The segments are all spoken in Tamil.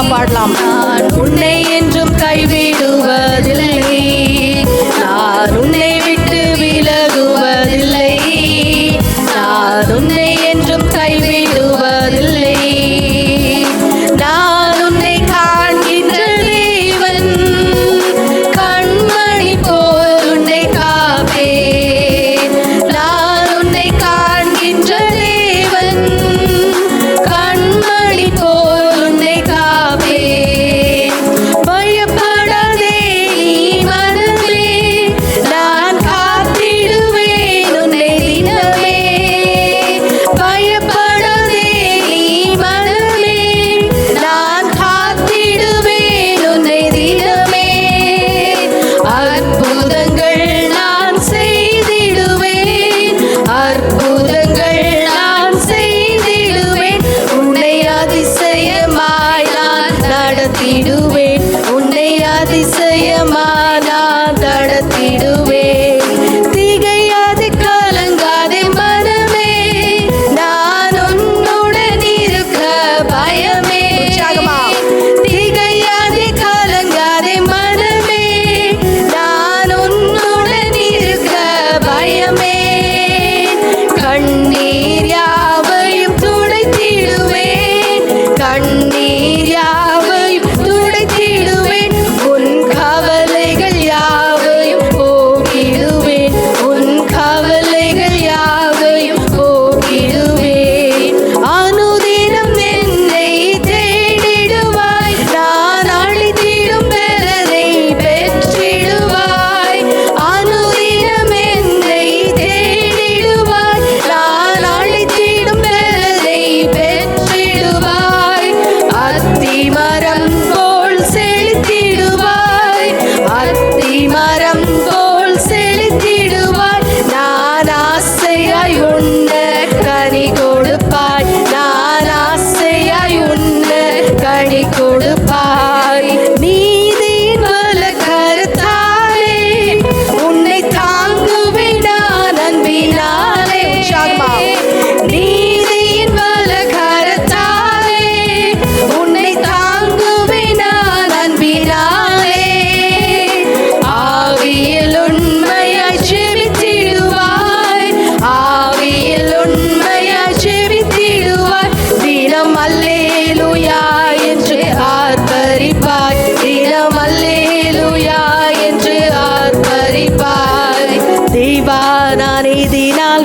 சுலபமா பாடலாம் உன்னை என்றும் கைவிடுவதில்லை. நான் உன்னை விட்டு விலகுவதில்லை. நான் உன்னை என்றும் கைவிடு பலமா நான் தடத்திடுவே. திகையாது கலங்காதே மனமே. நான் உன்னுடன் இருக்க பயமே. திகையாது கலங்காதே மனமே. நான் உன்னுடன் இருக்க பயமே.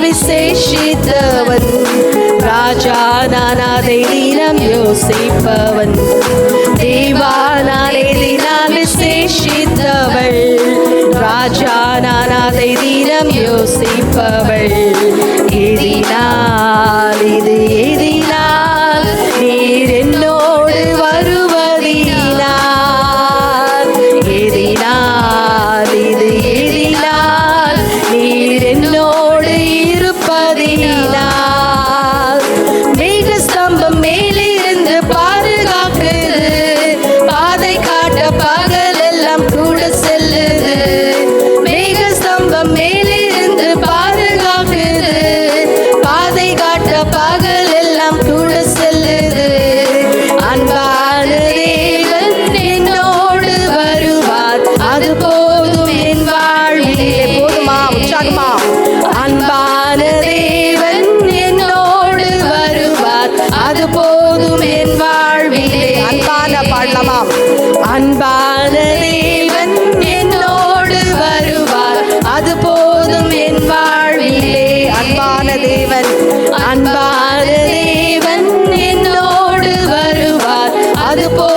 விசேஷித்தவன் ராஜா நான் அதை தினம் யோசிப்பவன். தேவா நானே தினம் விசேஷித்தவள் ராஜா நான் அதை தினம் யோசிப்பவள். எதினால் இது beautiful.